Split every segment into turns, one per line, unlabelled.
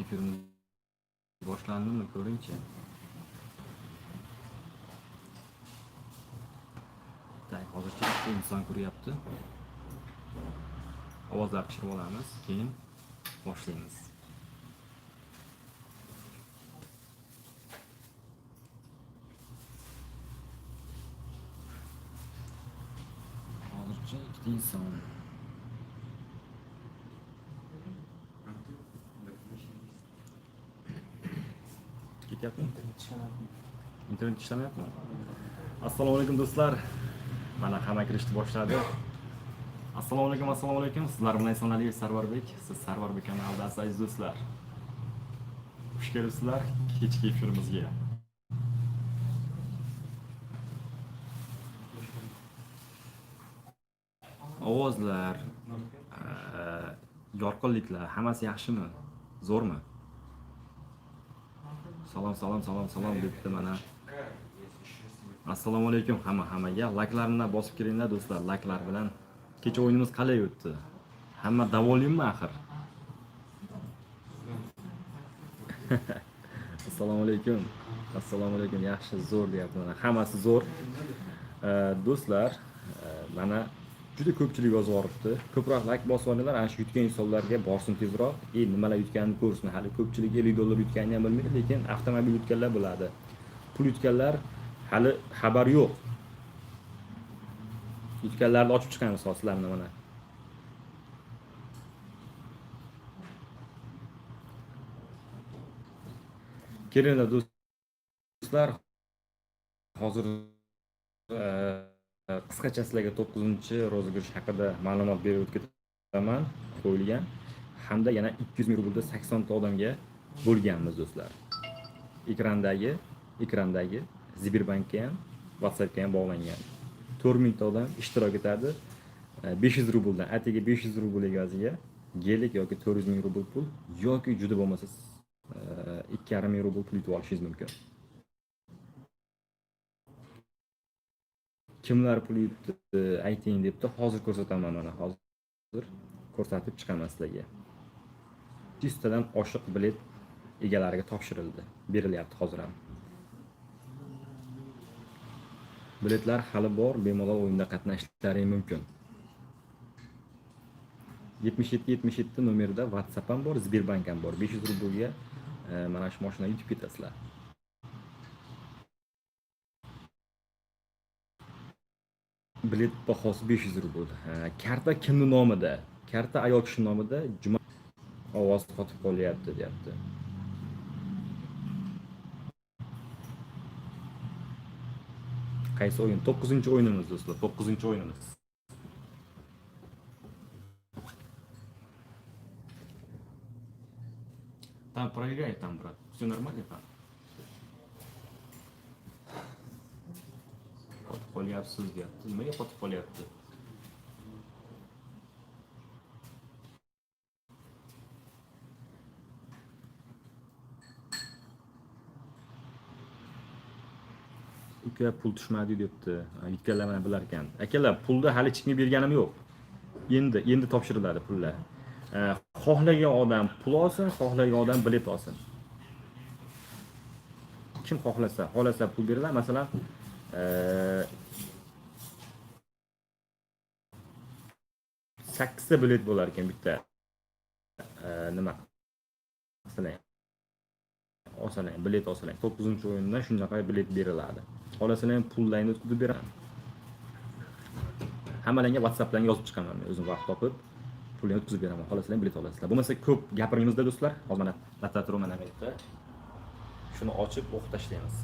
efirimiz boshlandimi ko'ringchi tak hozircha bitta inson ko'ryapti ovozlar pishirib olamiz keyin boshlaymiz hozircha ikkita inson ketyapmi internet ishlamayapmi assalomu alaykum do'stlar. Mana hamma kirishni boshladi assalomu alaykum assalomu alaykum sizlar bilan eson aliyev sarvarbek siz sarvarbek kanalidasiz aziz do'stlar. Xush kelibsizlar kechki efirimizga ovozlar yorqinliklar hammasi yaxshimi? Zo'rmi salom salom salom salom debdi mana assalomu alaykum hamma hammaga. Layklarni bosib kiringlar do'stlar layklar bilan. Kecha o'yinimiz qalay o'tdi? Hamma davolimmi axir? Assalomu alaykum assalomu alaykum yaxshi zo'r deyapti mana hammasi zo'r. Ee, do'stlar e, mana juda ko'pchilik yozib yuboribdi ko'proq layk bosib olinglar ana shu yutgan insonlarga borsin tezroq. E, И nimalar yutganini ko'rsin hali ko'pchilik ellik dollar yutganini ham bilmaydi lekin avtomobil yutganlar biladi pul yutganlar hali xabar yo'q. Yutganlarni ochib chiqamiz hozir sizlarni mana. Kelinglar do'stlar hozir e, Ee, qisqacha sizlarga to'qqizinchi ro'za ko'rish haqida ma'lumot berib o'taman qo'yilgan. Hamda yana ikki yuz ming rublda saksonta odamga do'stlar. Ekrandagi ekrandagi ziberbankka ham whatsappga ham bog'langan. To'rt mingta odam ishtirok etadi. Ee, besh yuz rubldan atigi besh yuz rubl evaziga gelik yoki to'rt yuz ming rubl pul yoki juda bo'lmasa ee, ikki yarim ming rubl pul yutib olishingiz mumkin. Kimlar pul yutdi ayting debdi. Hozir ko'rsataman mana hozir ko'rsatib chiqaman sizlarga yuztadan oshiq bilet egalariga topshirildi. Berilyapti hozir ham. Biletlar hali bor bemalol o'yinda qatnashishlaring mumkin. 77 77 nomerda whatsapp ham bor sberbank ham bor. 500 rublga e, mana shu moshinani yutib ketasizlar. bilet bahosi 500 rubl Ha, karta kimni nomida karta ayol kishi nomida juma ovoz qotib qolyapti deyapti qaysi o'yin to'qqizinchi o'yinimiz do'stlar to'qqizinchi o'yinimiz Там проиграй, там, брат. Все нормально там? Qotib qolyapsiz deyapti. Nimaga qotib qolyapti? uka pul tushmadi debdi mana bilar ekan akalar pulni hali chekmay berganim yo'q endi endi topshiriladi pullar xohlagan odam pul olsin xohlagan odam bilet olsin kim xohlasa xohlasa pul beriladi masalan sakkizta bilet bo'lar ekan bitta. Nima? Masalan olsalar bilet olsalar to'qqizinchi o'yindan shunaqa bilet beriladi. Xohlasalar ham pullarni o'tkazib beraman. Hammalarga whatsappdan yozib chiqaman men o'zim vaqt topib. Pulni o'tkazib beraman. Xohlasalar bilet olasizlar bo'lmasa ko'p gapirmaymizda do'stlar. Hozir mana notator mana bu yerda shuni ochib o'qib tashlaymiz.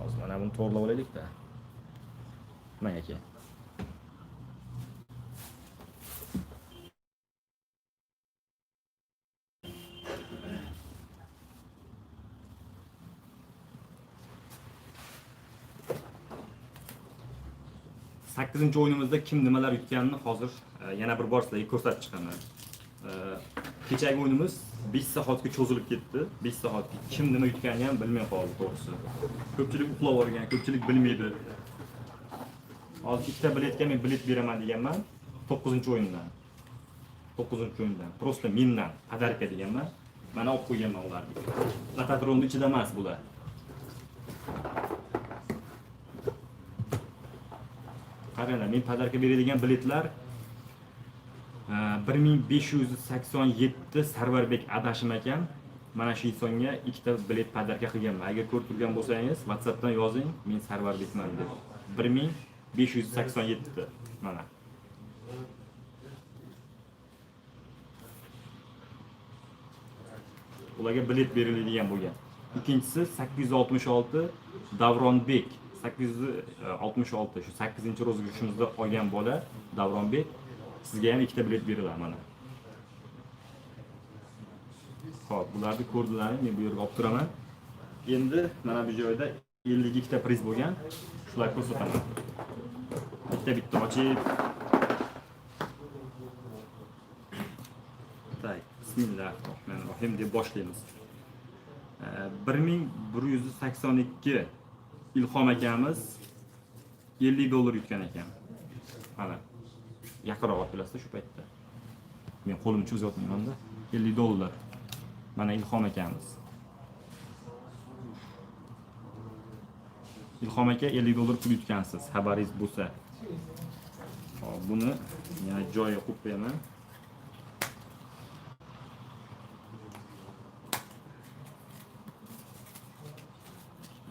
Hozir mana buni to'g'irlab olaylikda. Mana aka sakkizinchi o'yinimizda kim nimalar yutganini hozir e, yana bir bor sizlarga ko'rsatib chiqaman E, kechagi o'yinimiz 5 soatga cho'zilib ketdi 5 soatga kim nima yutganini ham bilmay qoldi to'g'risi ko'pchilik uxlab yuborgan ko'pchilik bilmaydi hozir ikkita biletga men bilet beraman deganman to'qqizinchi o'yindan to'qqizinchi o'yindan просто mendan podarka deganman mana olib qo'yganman ularga lototronni ichida emas bular Qaranglar men podarka beradigan biletlar bir ming besh yuz sakson yetti sarvarbek adashim ekan. Mana shu insonga ikkita bilet podarka qilganman. Agar ko'rib turgan bo'lsangiz whatsappdan yozing men sarvarbekman deb. bir ming besh yuz sakson yetti mana. Ularga bilet beriladigan bo'lgan. İkkinchisi sakkiz yuz oltmish olti davronbek 866 shu e, sakkizinchi ro'za kirishimizda olgan bola davronbek sizga ham ikkita bilet beriladi mana ho'p bularni ko'rdilar men bu yerga olib turaman endi mana bu joyda ellik ikkita priz bo'lgan. Shularni ko'rsataman bitta bitta ochib tak bismillahir rohmanir rohim deb boshlaymiz e, bir ming bir yuz Ilhom akamiz 50 dollar yutgan ekan. Mana yaqinroq olib kelasizda shu paytda. Men qo'limni cho'zyapman-da. 50 dollar. Mana Ilhom akamiz. Ilhom aka 50 dollar pul yutgansiz, xabaringiz bo'lsa. Hop, buni yana joyiga qo'yib qo'yaman.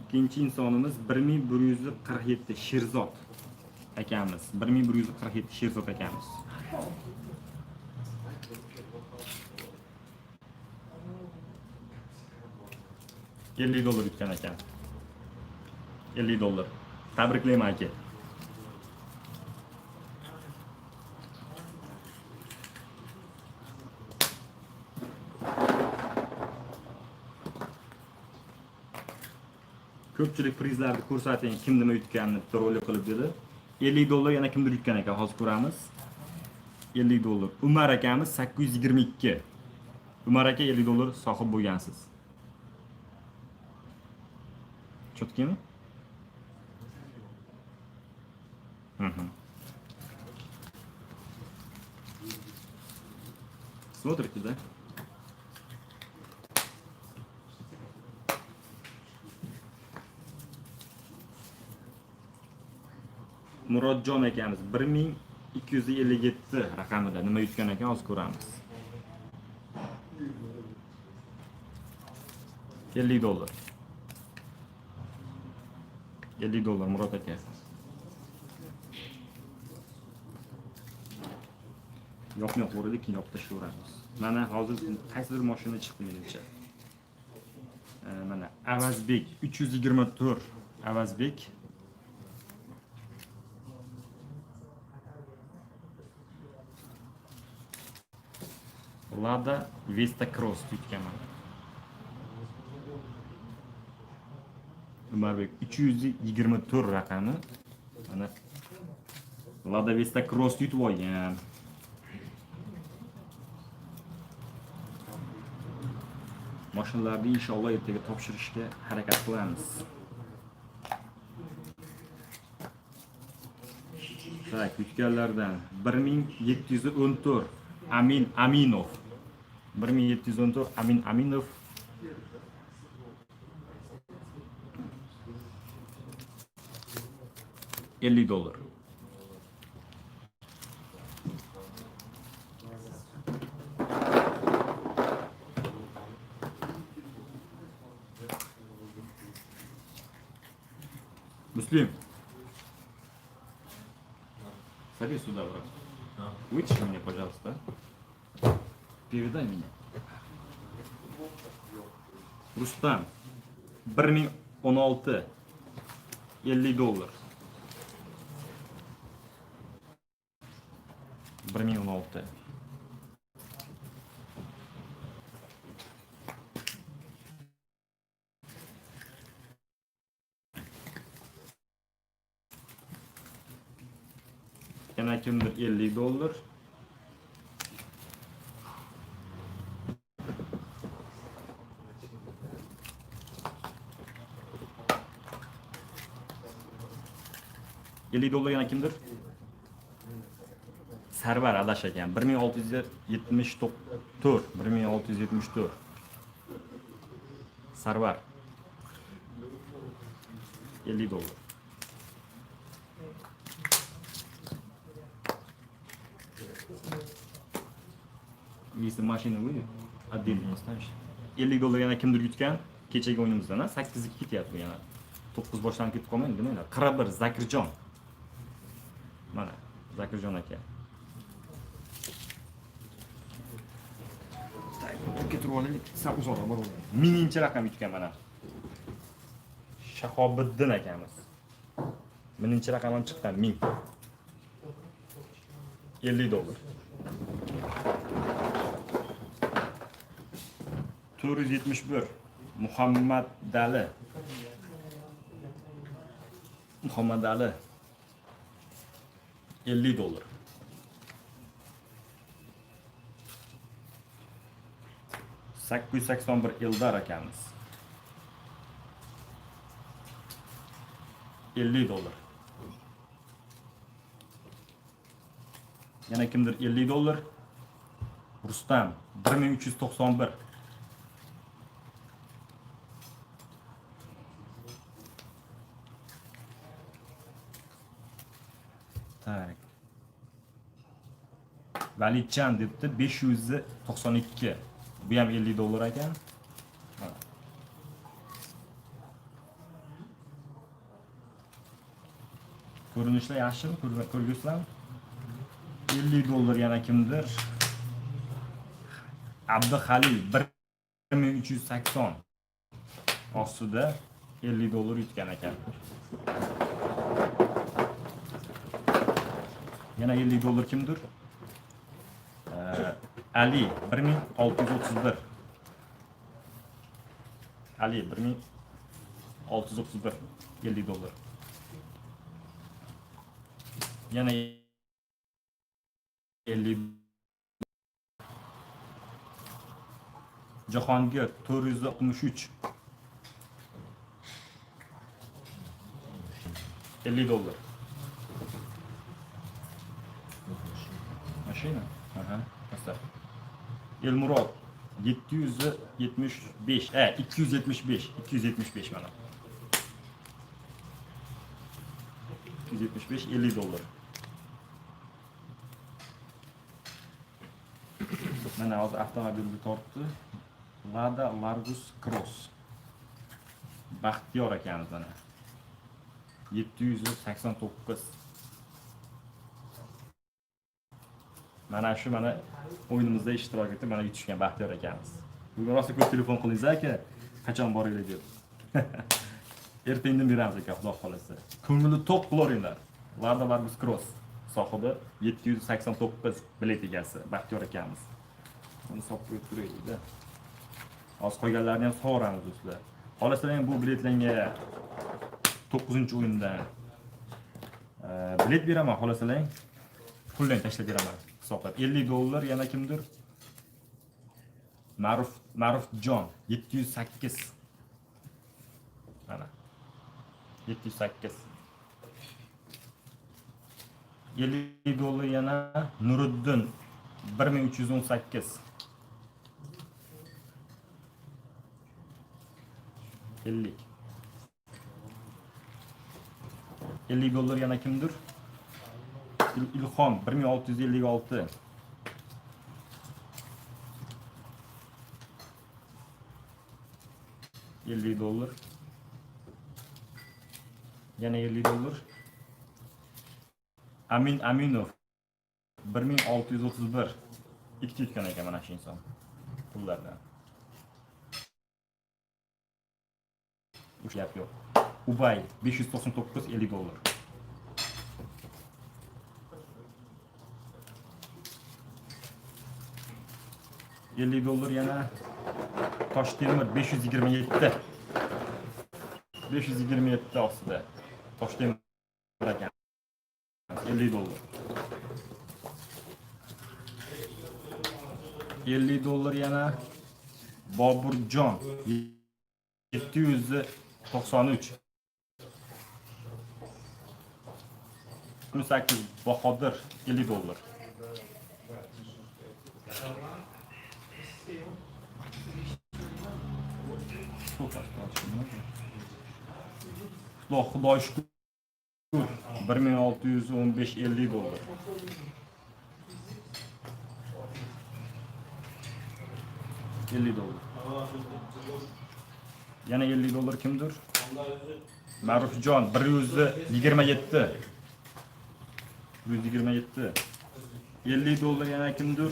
İkkinchi insonimiz bir ming bir yuz qirq yetti sherzod akamiz. bir ming bir yuz qirq yetti sherzod akamiz. ellik dollar ko'pchilik prizlarni ko'rsating kim nima yutganini bitta rolik qilib dedi 50 dollar yana kimdir yutgan ekan hozir ko'ramiz 50 dollar umar akamiz 822 umar aka 50 dollar sohib bo'lgansiz cho'tkimi Смотрите, да? Murodjon akamiz bir ming ikki yuz ellik yetti raqamida. Nima yutgan ekan hozir ko'ramiz. ellik dollar. ellik dollar murod aka. Yopmay qo'ydik keyin yopib tashlayveramiz mana hozir qaysidir mashina chiqdi menimcha? E, mana avazbek uch yuz yigirma to'rt. Avazbek Lada Vesta Cross yutganman. Umarbek 324 raqami. Mana Lada Vesta Cross yutib olgan. Mashinalarni inshaalloh ertaga topshirishga harakat qilamiz. Tak, yutganlardan 1714 Amin Aminov 1714 Amin Aminov. Ellik dollar. Муслим, садись сюда, брат. Вытащи меня, пожалуйста. Передай мне. Rustam. 1016. 50 dolar. 1016. Yana kimdir 50 dolar. 50 dolar yana kimdir? Sarvar Adaş ekan 1674 1674 Sarvar 50 dolar Если машина выйдет, отдельно оставишь. 50 dolar yana kimdir yutgan? Kechagi o'yimizdan 8 ketyapti yana. 9 boshlanib ketib qolmaydi, nima edi? 41 Zakirjon zagrożone Tukke turbanı sa uzana var oldu. Mininci rakam yutgan mana. Shahobiddin akamiz. E Mininchi raqam ham chiqqan 1000. 50 dollar. 471 Muhammad Dali. Muhammad Dali 50 dolar. ...881 yılda rakamımız. 50 dolar. Yana kimdir 50 dolar? Rustam 1391. Так. valijan debdi 592 bu ham 50 dollar ekan. Ko'rinishlar yaxshimi? Ko'rgizsam 50 dollar yana kimdir? Abduhalil 1380 ostida 50 dollar yutgan ekan. Yana ellik dollar kimdir? Ee, ali bir ming olti yuz o'ttiz bir. Ali bir ming olti yuz o'ttiz bir ellik dollar yana ellik jahongir to'rt yuz oltmish uch. ellik dollar Şey машина. Aha, göster. Elmurod 775. E 275. 275 mana. 275 50 dollar. Mana hozir avtomobilni tortdi. Lada Largus Cross. Baxtiyor akamiz mana. 789 mana shu mana o'yinimizda ishtirok etib mana yutishgan baxtiyor akamiz. Bugun rosa ko'p telefon qildingiz aka. Qachon boringlar deb. Erta indin beramiz aka xudo xohlasa. Ko'ngli to'q qilaveringlar. Lada largus cross sohibi yetti yuz sakson to'qqiz bilet egasi baxtiyor akamiz. Buni solib qo'yib turaylikda. Hozir qolganlarini ham sug'oramiz do'stlar. Xohlasalar ham bu biletlarga to'qqizinchi o'yindan e, bilet beraman xohlasalar pullarni tashlab beraman hisoblab ellik dollar yana kimdir? Ma'ruf ma'rufjon yetti yuz sakkiz. Mana yetti yuz yana nuriddin bir ming uch yuz o'n sakkiz. yana kimdir Il- ilhom bir ming olti yuz ellik olti. Ellik dollar. Yana ellik dollar. Amin aminov. Bir ming olti yuz o'ttiz bir. İkkita yutgan ekan mana shu inson. Pullardan. Gap yo'q. Ubay besh yuz to'qson to'qqiz ellik dollar ellik dollar yana yetti besh yuz yigirma yetti ostida toshtemir ekan ellik dollar ellik dollar yana boburjon yetti yuz to'qson uch kun dollar Xudo xudoy shukur bir ming olti yuz o'n besh ellik dollar. ellik dollar. Yana ellik dollar kimdir? Ma'rufjon bir yuz yigirma yetti bir yuz yigirma yetti ellik dollar yana kimdir?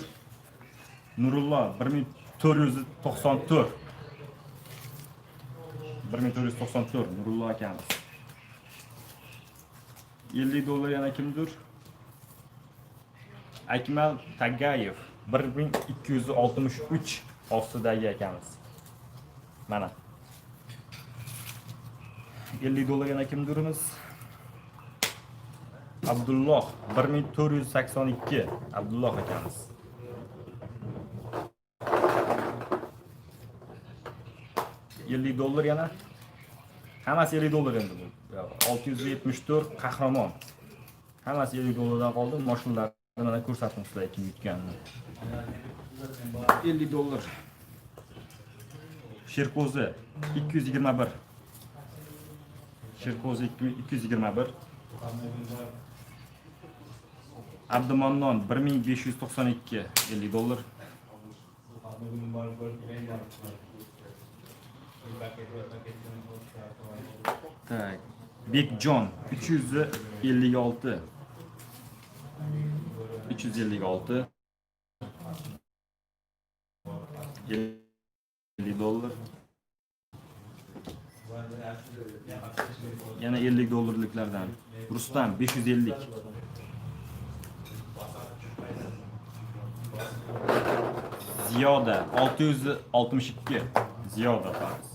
Nurullo bir ming to'rt yuz to'qson to'rt bir ming to'rt yuz to'qson to'rt nurullo akamiz ellik dollar yana kimdir? Akmal tagayev. bir ming ikki yuz oltmish uch ostidagi akamiz mana. Ellik dollar yana kimdirmiz abdulloh bir ming to'rt yuz sakson ikki abdulloh akamiz ellik dollar yana. Hammasi ellik dollar endi bu. Olti yuz yetmish to'rt qahramon. Hammasi ellik dollardan qoldi. Moshinlarni mana ko'rsatdim sizlarga kim yutganini. Ellik dollar. Sherko'zi ikki yuz yigirma bir. Sherko'zi ikki yuz yigirma bir. Abdumannon bir ming besh yuz to'qson ikki. Ellik dollar olti uch yuz ellik olti ellik dollar yana ellik dollarliklardan rustam besh yuz ellik ziyoda olti yuz oltmish ikki ziyoda farz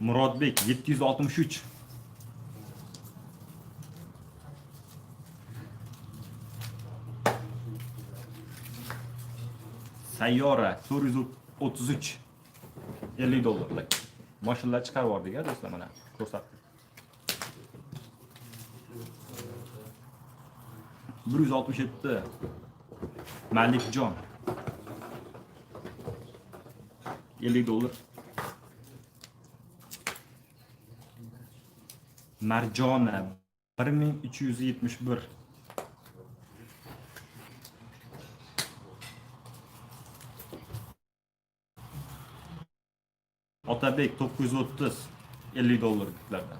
Muratbek 763. Sayyora 433 50 dollarlık. Maşallah çıkar vardı ya dostlar bana. Ko'rsatdik. 167 Malik John 50 dolar. Mercane 1271 Otabek 930 50 dolarlıklardan.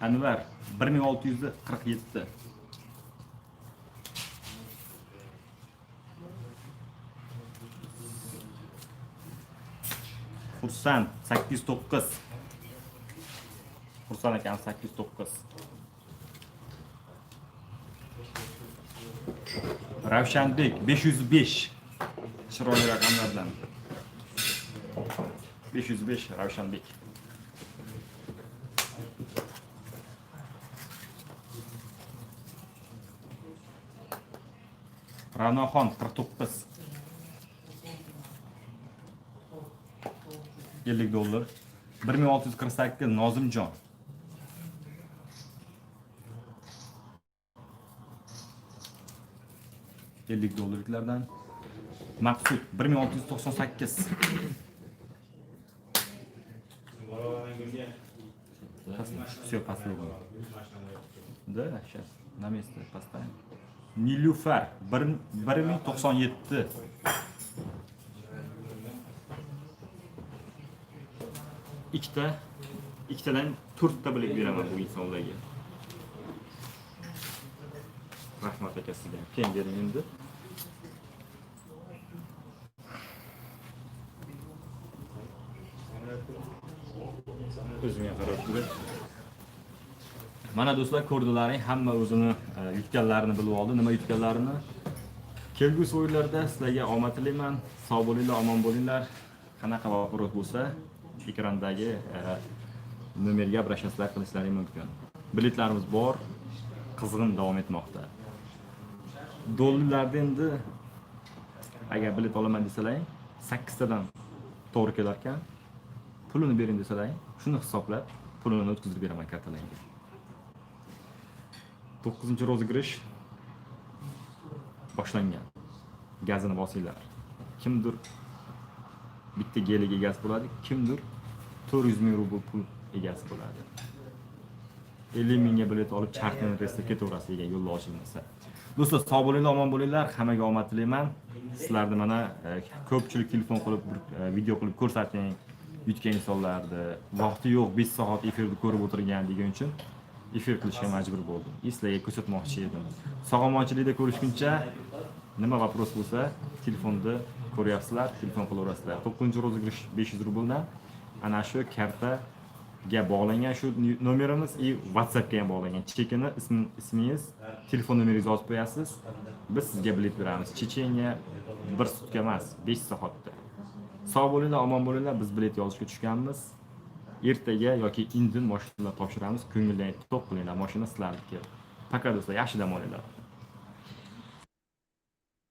Anvar 1647 Fursan 8-9 Fursan hakem 8-9 Ravşenbek 505 Şiroli rakamlardan 505 Ravşenbek Rana Xon 49 ellik dollar. Bir ming olti yuz qirq sakkiz Nozimjon. ellik dollarliklardan. Maqsud bir ming olti yuz to'qson sakkiz. Все последнее. Да, сейчас на место поставим. Нилюфар 1997 ikkita ikkitadan to'rtta bilet beraman bu insonlarga. Rahmat aka sizga keyin bering endi. O'zimga qarab turib. Mana do'stlar ko'rdilaring hamma o'zini e, yutganlarini bilib oldi. Nima yutganlarini? Kelgusi o'yinlarda sizlarga omad tilayman. Sog' bo'linglar omon bo'linglar. Qanaqa vaqt bo'lsa ekrandagi e, nomerga обращаться qilishlaring mumkin biletlarimiz bor qizg'in davom etmoqda dollarlarda endi agar bilet olaman desalaring sakkiztadan to'g'ri kelar ekan pulini bering desalaring shuni hisoblab pulini o'tkazib beraman kartalaringga to'qqizinchi rozыгрыш boshlangan gazini bosinglar kimdir bitta geliga egasi bo'ladi kimdir? To'rt yuz ming rubl pul egasi bo'ladi ellik mingga bilet olib chartini relsda ketaverasiz agar yo'lda ochilmasa. Do'stlar sog' bo'linglar omon bo'linglar. Hammaga omad tilayman. Sizlarni mana e, ko'pchilik telefon qilib bir e, video qilib ko'rsating yutgan insonlarni vaqti yo'q besh soat efirni ko'rib o'tirgan degan uchun efir qilishga majbur bo'ldim. И sizlarga ko'rsatmoqchi edim. Sog' omonchilikda ko'rishguncha nima vopros bo'lsa telefonda ko'ryapsizlar telefon qilaverasizlar to'qqizinchi rozыгрыш besh yuz rubldan ana shu kartaga bog'langan shu nomerimiz и whatsappga ham bog'langan chekini ism- ismingiz telefon nomeringizni yozib qo'yasiz biz sizga bilet beramiz checheniya bir sutka emas besh soatda sog' bo'linglar omon bo'linglar biz bilet yozishga tushganmiz ertaga yoki indin mashinalar topshiramiz ko'ngildan to'q qilinglar mashina sizlarniki пока do'stlar yaxshi dam olinglar